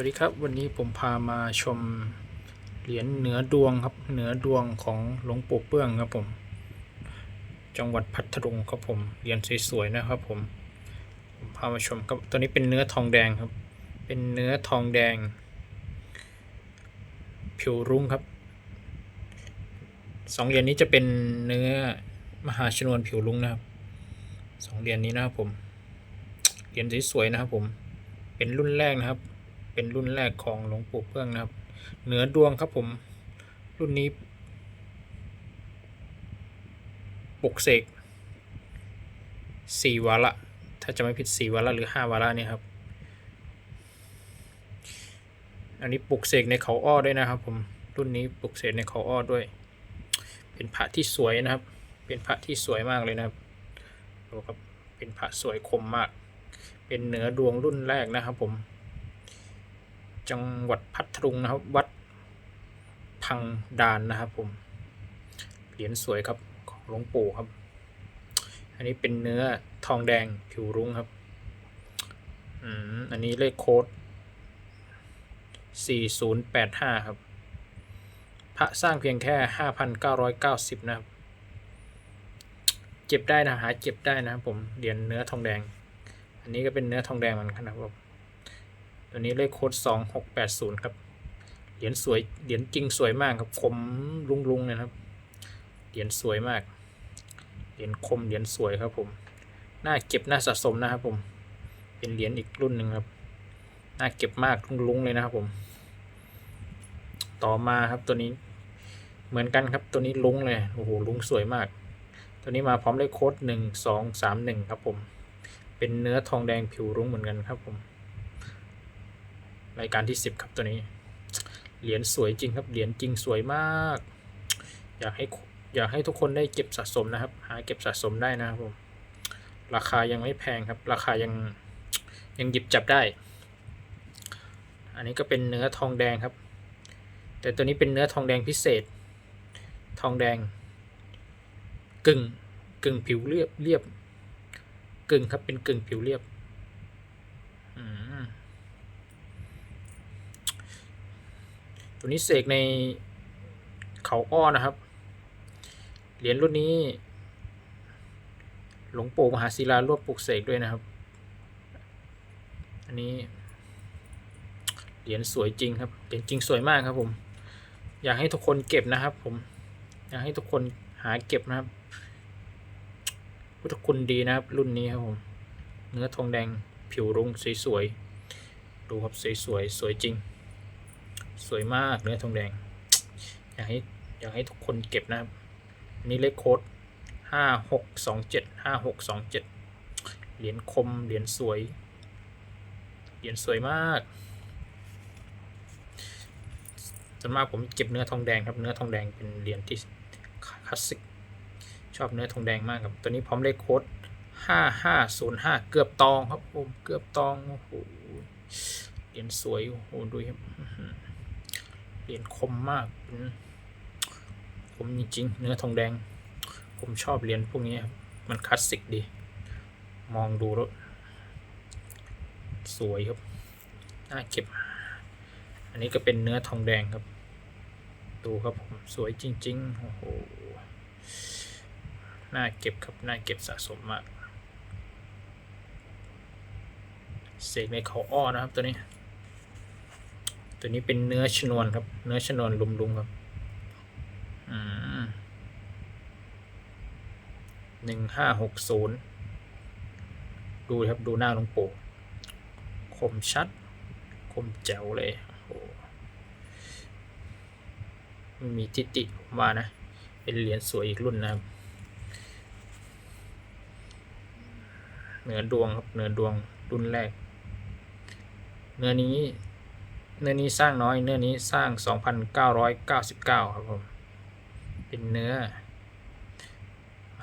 วัสดีครับ วันนี้ผมพามาชมเหรียญเหนือดวงครับ เหนือดวงของหลวงปู่เปื้องครับผม จังหวัดพัทลุงครับผมเหรียญสวยๆนะครับผมผมพามาชมครับตัวนี้เป็นเนื้อทองแดงครับ เป็นเนื้อทองแดง ผิวรุ้งครับสองเหรียญนี้จะเป็นเนื้อมหาชนวนผิวรุ้งนะครับสองเหรียญนี้นะครับผมเหรียญสวยๆนะครับผมเป็นรุ่นแรกนะครับ เป็นรุ่นแรกของหลวงปู่เพื่องนะครับ เหนือดวงครับผม รุ่นนี้ปลุกเสกสี่วาระถ้าจะไม่ผิดสี่วาระหรือห้าวาระเนี่ยครับ อันนี้ปลุกเสกในเขาอ้อด้วยนะครับ ผมรุ่นนี้ปลุกเสกในเขาอ้อด้วย เป็นพระที่สวยนะครับ เป็นพระที่สวยมากเลยนะครับดูครับเป็นพระสวยคมมาก เป็นเหนือดวงรุ่นแรกนะครับผม จังหวัดพัทลุงนะครับ วัดพังดานนะครับผม เหรียญสวยครับของหลวงปู่ครับ อันนี้เป็นเนื้อทองแดงผิวรุ้งครับอืมอันนี้เลขโค้ด4085 ครับ พระสร้างเพียงแค่ 5,990 นะครับ เจ็บได้นะหาเจ็บได้นะครับผมเหรียญเนื้อทองแดง อันนี้ก็เป็นเนื้อทองแดงเหมือนกันนะครับ ตัวนี้เลขโค้ดสองหกแปดศูนย์ครับ เหรียญสวย เหรียญจริงสวยมากครับ คมลุงลุงเลยนะครับ เหรียญสวยมาก เหรียญคม เหรียญสวยครับผม น่าเก็บ น่าสะสมนะครับผม เป็นเหรียญอีกรุ่นหนึ่งครับ น่าเก็บมากลุงลุงเลยนะครับผม ต่อมาครับตัวนี้ เหมือนกันครับ ตัวนี้ลุงเลย โอ้โห ลุงสวยมาก ตัวนี้มาพร้อมเลขโค้ดหนึ่งสองสามหนึ่งครับผม เป็นเนื้อทองแดงผิวรุ้งเหมือนกันครับผม รายการที่ 10 ครับตัวนี้ เหรียญสวยจริงครับ เหรียญจริงสวยมาก อยากให้อยากให้ทุกคนได้เก็บสะสมนะครับ หาเก็บสะสมได้นะครับผมราคายังไม่แพงครับ ราคายังยังหยิบจับได้ อันนี้ก็เป็นเนื้อทองแดงครับ แต่ตัวนี้เป็นเนื้อทองแดงพิเศษ ทองแดง กึ่งกึ่งผิวเรียบเรียบ กึ่งครับเป็นกึ่งผิวเรียบ อืม ตัวนี้เสกในเขาอ้อนะครับ เหรียญรุ่นนี้ หลวงปู่มหาศิลารวบปลุกเสกด้วยนะครับ อันนี้ เหรียญสวยจริงครับ เหรียญจริงสวยมากครับผม อยากให้ทุกคนเก็บนะครับ ผม อยากให้ทุกคนหาเก็บนะครับ พุทธคุณดีนะครับ รุ่นนี้ครับผม เนื้อทองแดงผิวรุ้งสวยๆ ดูครับสวยๆสวยจริง สวยมากเนื้อทองแดง อยากให้อยากให้ทุกคนเก็บนะครับนนี้เลขโค้ดห้าหกสองเจ็ดห้าหกสองเจ็ดเหรียญคมเหรียญสวย เหรียญสวยมากส่วนมากผมเก็บเนื้อทองแดงครับ เนื้อทองแดงเป็นเหรียญที่คลาสสิก ชอบเนื้อทองแดงมากครับ ตัวนี้พร้อมเลขโค้ดห้าห้าศูนย์ห้าเกือบตองครับผมเกือบตอง โอ้โห เหรียญสวย โอ้โห ดูครับ เหรียญคมมากเป็นคมจริงๆเนื้อทองแดง ผมชอบเหรียญพวกนี้ครับมันคลาสสิกดี มองดูแล้วสวยครับน่าเก็บ อันนี้ก็เป็นเนื้อทองแดงครับ ดูครับผมสวยจริงๆโอ้โหน่าเก็บครับน่าเก็บสะสมมากเสกในเขาอ้อนะครับตัวนี้ ตัวนี้เป็นเนื้อชนวนครับ เนื้อชนวนลุมๆครับอืมหนึ่งห้าหกศูนย์ดูครับดูหน้าหลวงปู่คมชัด คมแจ๋วเลยโอ้โหไม่มีทิฏฐิผมว่านะ เป็นเหรียญสวยอีกรุ่นนะครับเนื้อดวงครับเนื้อดวงรุ่นแรก เนื้อนี้ เนื้อนี้สร้างน้อย เนื้อนี้สร้าง 2,999 ครับผม เป็นเนื้อ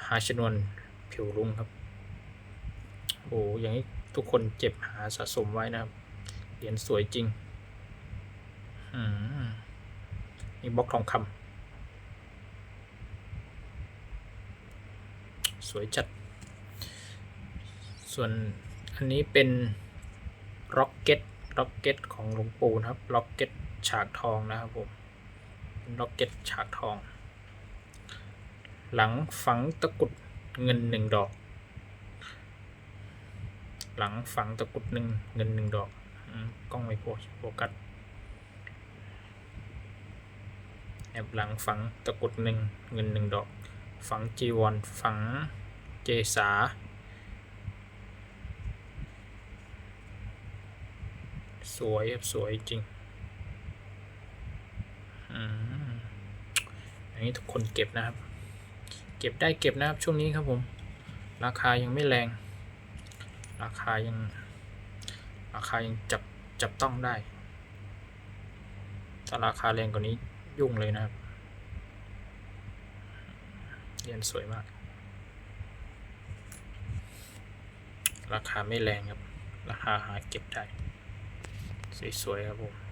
หาชนวนผิวรุ้งครับ โอ้อย่างนี้ทุกคนเจ็บหาสะสมไว้นะครับ เหรียญสวยจริง อืมนี่บล็อกทองคำสวยจัด ส่วนอันนี้เป็น ร็อกเก็ต ล็อกเก็ตของหลวงปู่นะครับ ล็อกเก็ตฉากทองนะครับผมล็อกเก็ตฉากทอง หลังฝังตะกุดเงินหนึ่งดอก หลังฝังตะกุดหนึ่งเงินหนึ่งดอกกล้องไม่โฟโฟกัสแอบหลังฝังตะกุดหนึ่งเงินหนึ่งดอก ฝังจีวรฝังเจสา สวยครับสวยจริงอันนี้ทุกคนเก็บนะครับ เก็บได้เก็บนะครับช่วงนี้ครับผม ราคายังไม่แรง ราคายัง ราคายังจับจับต้องได้ ถ้าราคาแรงกว่านี้ยุ่งเลยนะครับเรียนสวยมาก ราคาไม่แรงครับ ราคาหาเก็บได้ สวยๆครับผม